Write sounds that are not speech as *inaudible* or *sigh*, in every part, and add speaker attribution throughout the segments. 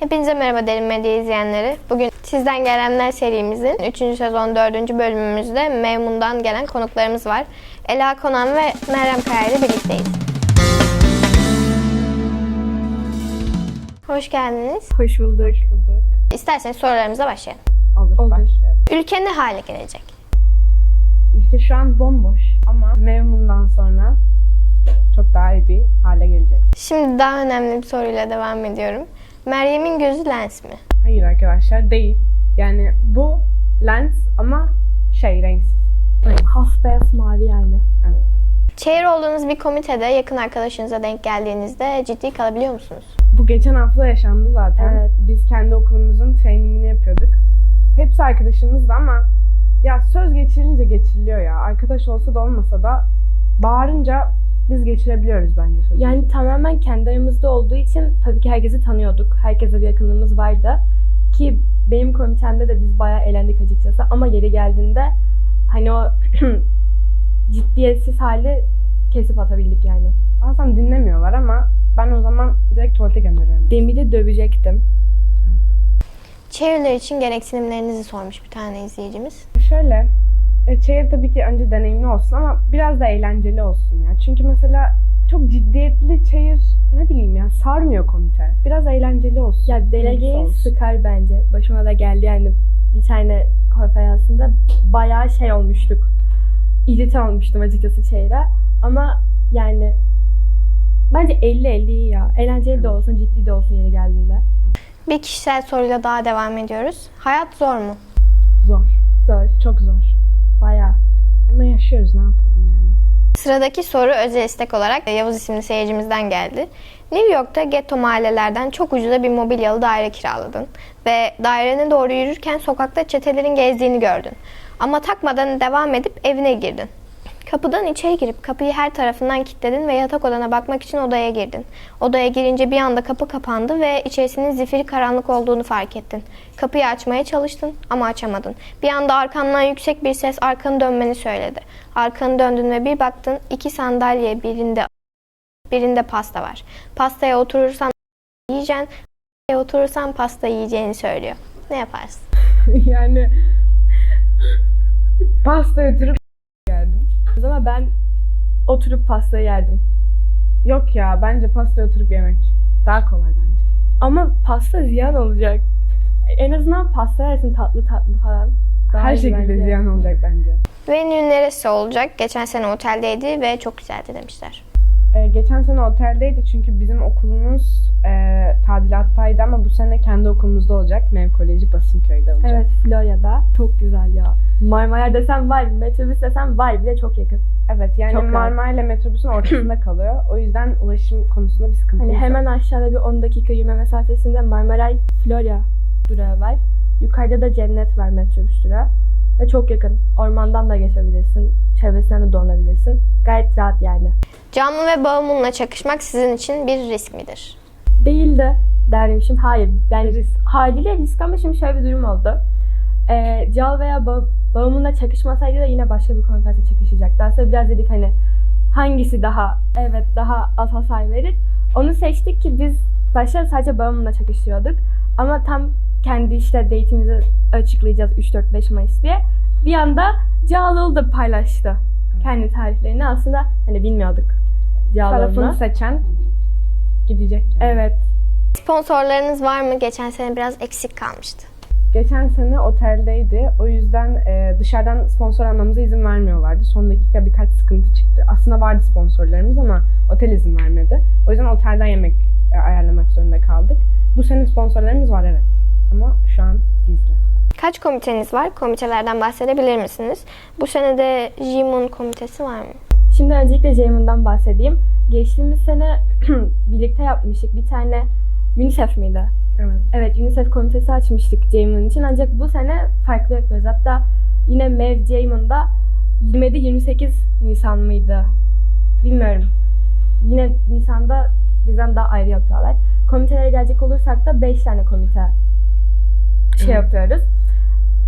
Speaker 1: Hepinize merhaba Derin Medya izleyenleri. Bugün Sizden Gelenler serimizin 3. sezon 4. bölümümüzde Mevmun'dan gelen konuklarımız var. Ela Konan ve Meryem Kaya ile birlikteyiz. Hoş geldiniz.
Speaker 2: Hoş bulduk.
Speaker 3: bulduk.
Speaker 1: İsterseniz sorularımıza başlayalım.
Speaker 3: Olur,
Speaker 2: Olur.
Speaker 3: başlayalım.
Speaker 1: Ülke ne hale gelecek?
Speaker 3: Ülke şu an bomboş ama Memnun'dan sonra çok daha iyi bir hale gelecek.
Speaker 1: Şimdi daha önemli bir soruyla devam ediyorum. Meryem'in gözü lens mi?
Speaker 3: Hayır arkadaşlar değil. Yani bu lens ama şey renksiz.
Speaker 2: Has beyaz mavi yani.
Speaker 3: Evet.
Speaker 1: Chair olduğunuz bir komitede yakın arkadaşınıza denk geldiğinizde ciddi kalabiliyor musunuz?
Speaker 3: Bu geçen hafta yaşandı zaten.
Speaker 2: Evet.
Speaker 3: Biz kendi okulumuzun trainingini yapıyorduk. Hepsi arkadaşımızdı ama ya söz geçirilince geçiriliyor ya. Arkadaş olsa da olmasa da bağırınca biz geçirebiliyoruz bence sözü.
Speaker 2: Yani tamamen kendi aramızda olduğu için tabii ki herkesi tanıyorduk. Herkese bir yakınlığımız vardı. Ki benim komitemde de biz bayağı eğlendik açıkçası. Ama yeri geldiğinde hani o *clears throat* ciddiyetsiz hali kesip atabildik yani.
Speaker 3: Bazen dinlemiyorlar ama ben o zaman direkt tuvalete gönderiyorum.
Speaker 2: Demir'i dövecektim.
Speaker 1: Chair'ler için gereksinimlerinizi sormuş bir tane izleyicimiz.
Speaker 3: Şöyle, chair tabii ki önce deneyimli olsun ama biraz da eğlenceli olsun ya. Çünkü mesela çok ciddiyetli chair ne bileyim ya sarmıyor komite. Biraz eğlenceli olsun.
Speaker 2: Ya delegeyi sıkar bence. Başıma da geldi yani bir tane konferansında bayağı şey olmuştuk. İrite olmuştum açıkçası şeyle. Ama yani bence 50-50 iyi ya. Eğlenceli de olsun, ciddi de olsun yeri geldiğinde.
Speaker 1: Bir kişisel soruyla daha devam ediyoruz. Hayat zor mu?
Speaker 3: Zor.
Speaker 2: Zor,
Speaker 3: Çok zor. Ama yaşıyoruz ne yapalım yani.
Speaker 1: Sıradaki soru özel istek olarak Yavuz isimli seyircimizden geldi. New York'ta getto mahallelerden çok ucuza bir mobilyalı daire kiraladın ve dairene doğru yürürken sokakta çetelerin gezdiğini gördün. Ama takmadan devam edip evine girdin. Kapıdan içeri girip kapıyı her tarafından kilitledin ve yatak odana bakmak için odaya girdin. Odaya girince bir anda kapı kapandı ve içerisinin zifiri karanlık olduğunu fark ettin. Kapıyı açmaya çalıştın ama açamadın. Bir anda arkandan yüksek bir ses arkanı dönmeni söyledi. Arkanı döndün ve bir baktın iki sandalye birinde birinde pasta var. Pastaya oturursan yiyeceksin, pastaya oturursan pasta yiyeceğini söylüyor. Ne yaparsın? *laughs*
Speaker 3: yani pasta geldim.
Speaker 2: Ama ben oturup pastayı yerdim.
Speaker 3: Yok ya bence pasta oturup yemek. Daha kolay bence.
Speaker 2: Ama pasta ziyan olacak. En azından pasta yersin tatlı tatlı falan. Daha
Speaker 3: Her
Speaker 2: iyi
Speaker 3: şekilde
Speaker 2: bence.
Speaker 3: ziyan olacak bence.
Speaker 1: Venue neresi olacak? Geçen sene oteldeydi ve çok güzeldi demişler.
Speaker 3: Ee, geçen sene oteldeydi çünkü bizim okulumuz ama bu sene kendi okulumuzda olacak. Mev Koleji Basınköy'de olacak.
Speaker 2: Evet Florya'da. Çok güzel ya. Marmara desem var, metrobüs desem var. Bir de çok yakın.
Speaker 3: Evet yani
Speaker 2: Çok.
Speaker 3: Marmara ile metrobüsün ortasında *clears throat* kalıyor. O yüzden ulaşım konusunda bir sıkıntı
Speaker 2: Hani
Speaker 3: yok.
Speaker 2: hemen aşağıda bir 10 dakika yürüme mesafesinde Marmaray Florya durağı var. Yukarıda da Cennet var metrobüs durağı. Ve çok yakın. Ormandan da geçebilirsin. Çevresinden de dolanabilirsin. Gayet rahat yani.
Speaker 1: Canlı ve bağımlılıkla çakışmak sizin için bir risk midir?
Speaker 2: Değil de dermişim. Hayır. Yani
Speaker 3: Risk.
Speaker 2: haliyle risk ama şimdi şöyle bir durum oldu. Ee, Cal veya ba- bağımlılıkla çakışmasaydı da yine başka bir konferansa çakışacaktı. Daha sonra biraz dedik hani hangisi daha evet daha az hasar verir. Onu seçtik ki biz başta sadece bağımlılıkla çakışıyorduk. Ama tam kendi işte date'imizi açıklayacağız 3-4-5 Mayıs diye. Bir anda Cağaloğlu da paylaştı. Kendi tarihlerini aslında hani bilmiyorduk.
Speaker 3: Tarafını
Speaker 2: Cağaloğlu'nu.
Speaker 3: seçen gidecek. yani.
Speaker 2: Evet.
Speaker 1: Sponsorlarınız var mı? Geçen sene biraz eksik kalmıştı.
Speaker 3: Geçen sene oteldeydi. O yüzden e, dışarıdan sponsor almamıza izin vermiyorlardı. Son dakika birkaç sıkıntı çıktı. Aslında vardı sponsorlarımız ama otel izin vermedi. O yüzden otelden yemek e, ayarlamak zorunda kaldık. Bu sene sponsorlarımız var evet. Ama şu an gizli.
Speaker 1: Kaç komiteniz var? Komitelerden bahsedebilir misiniz? Bu sene de Jimun komitesi var mı?
Speaker 2: Şimdi öncelikle Jamon'dan bahsedeyim. Geçtiğimiz sene *clears throat* birlikte yapmıştık. Bir tane UNICEF miydi?
Speaker 3: Evet.
Speaker 2: Evet UNICEF komitesi açmıştık Jamon için. Ancak bu sene farklı yapıyoruz. Hatta yine Mev Jamon'da 27-28 Nisan mıydı? Bilmiyorum. Yine Nisan'da bizden daha ayrı yapıyorlar. Komitelere gelecek olursak da 5 tane komite şey
Speaker 3: Evet.
Speaker 2: yapıyoruz.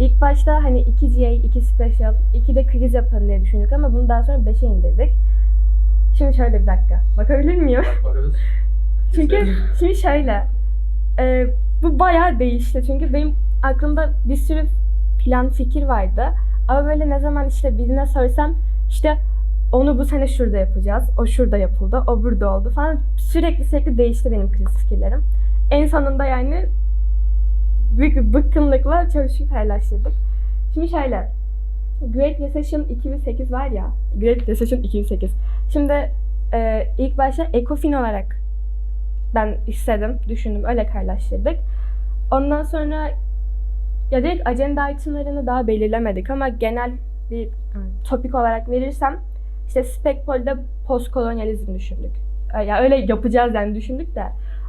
Speaker 2: İlk başta hani 2 GA, 2 Special, 2 de kriz yapalım diye düşündük ama bunu daha sonra 5'e indirdik. Şimdi şöyle bir dakika. Bakabilir miyim?
Speaker 4: Bakarız.
Speaker 2: Çünkü şimdi şöyle. e, bu bayağı değişti. Çünkü benim aklımda bir sürü plan fikir vardı. Ama böyle ne zaman işte birine sorsam işte onu bu sene şurada yapacağız. O şurada yapıldı. O burada oldu falan. Sürekli sürekli değişti benim kriz fikirlerim. En sonunda yani büyük bir bıkkınlıkla çalışıp paylaştırdık. Şimdi şöyle. Great Recession 2008 var ya. Great Recession 2008. Şimdi e, ilk başta Ecofin olarak ben istedim, düşündüm. Öyle paylaştırdık. Ondan sonra ya direkt ajanda itemlarını daha belirlemedik ama genel bir topik olarak verirsem işte Spekpol'de postkolonyalizm düşündük. E, Ya öyle yapacağız yani düşündük de.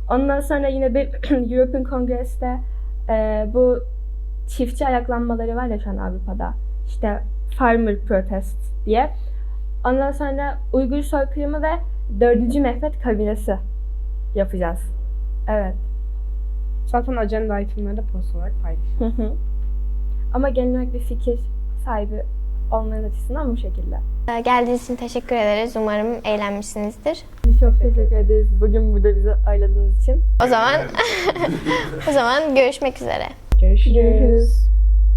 Speaker 2: Ondan sonra yine bir *clears throat* European Congress'te e, bu çiftçi ayaklanmaları var ya şu an Avrupa'da. İşte Farmer Protest diye. Ondan sonra Uygur soykırımı ve 4. Mehmet kabilesi yapacağız. Evet.
Speaker 3: Zaten agenda itemleri de post olarak paylaşıyoruz.
Speaker 2: Ama genel olarak bir fikir sahibi olmanız açısından bu şekilde.
Speaker 1: Ee, Geldiğiniz için teşekkür ederiz. Umarım eğlenmişsinizdir.
Speaker 2: Biz çok teşekkür ederiz bugün burada bizi ağırladığınız için.
Speaker 1: O zaman *laughs* o zaman görüşmek üzere.
Speaker 3: Görüşürüz.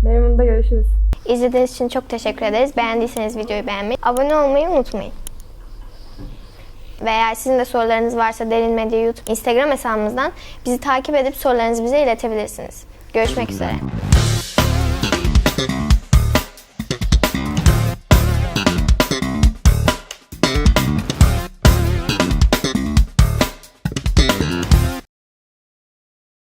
Speaker 2: Memnun'da görüşürüz.
Speaker 1: İzlediğiniz için çok teşekkür ederiz. Beğendiyseniz videoyu beğenmeyi, abone olmayı unutmayın. Veya sizin de sorularınız varsa Derin Medya YouTube, Instagram hesabımızdan bizi takip edip sorularınızı bize iletebilirsiniz. Görüşmek üzere.